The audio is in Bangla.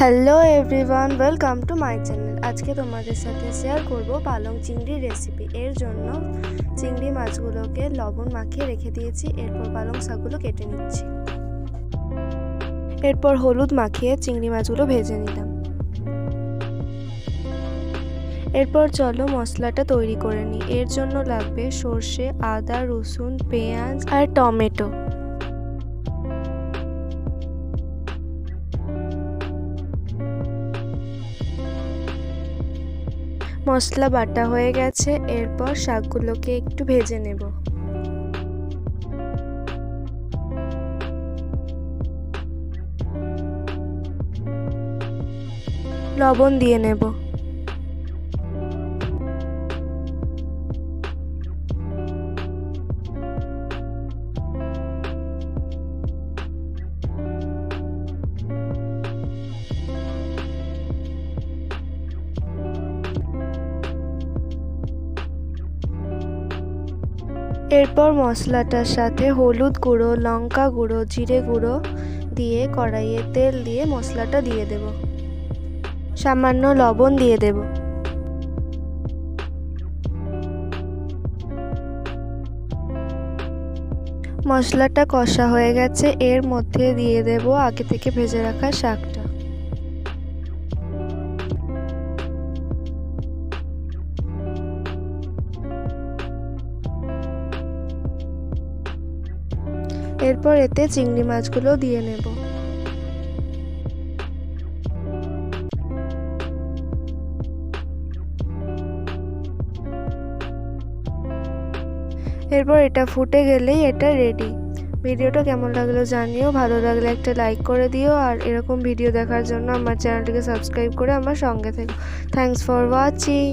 Hello everyone welcome to my channel আজকে তোমাদের সাথে শেয়ার করব পালং চিংড়ি রেসিপি এর জন্য চিংড়ি মাছগুলোকে লবণ মাখিয়ে রেখে দিয়েছি, এরপর পালং শাকগুলো কেটে নিচ্ছি। এরপর হলুদ মাখিয়ে চিংড়ি মাছগুলো ভেজে নিলাম। এরপর চলো মশলাটা তৈরি করে নিই। এর জন্য লাগবে সর্ষে, আদা, রসুন, পেঁয়াজ আর টমেটো। মশলা বাটা হয়ে গেছে এরপর শাকগুলোকে একটু ভেজে নেব। লবণ দিয়ে নেব। এরপর মশলাটার সাথে হলুদ গুঁড়ো, লঙ্কা গুঁড়ো, জিরে গুঁড়ো দিয়ে কড়াইয়ে তেল দিয়ে মশলাটা দিয়ে দেব। সামান্য লবণ দিয়ে দেব। মশলাটা কষা হয়ে গেছে, এর মধ্যে দিয়ে দেব আগে থেকে ভেজে রাখা শাকটা। এরপর এতে চিংড়ি মাছগুলো দিয়ে নেব। এরপর এটা ফুটে গেলেই এটা রেডি ভিডিওটা কেমন লাগল জানিও, ভালো লাগলে একটা লাইক করে দিও, আর এরকম ভিডিও দেখার জন্য আমার চ্যানেলটিকে সাবস্ক্রাইব করে আমার সঙ্গে থেকো। Thanks for watching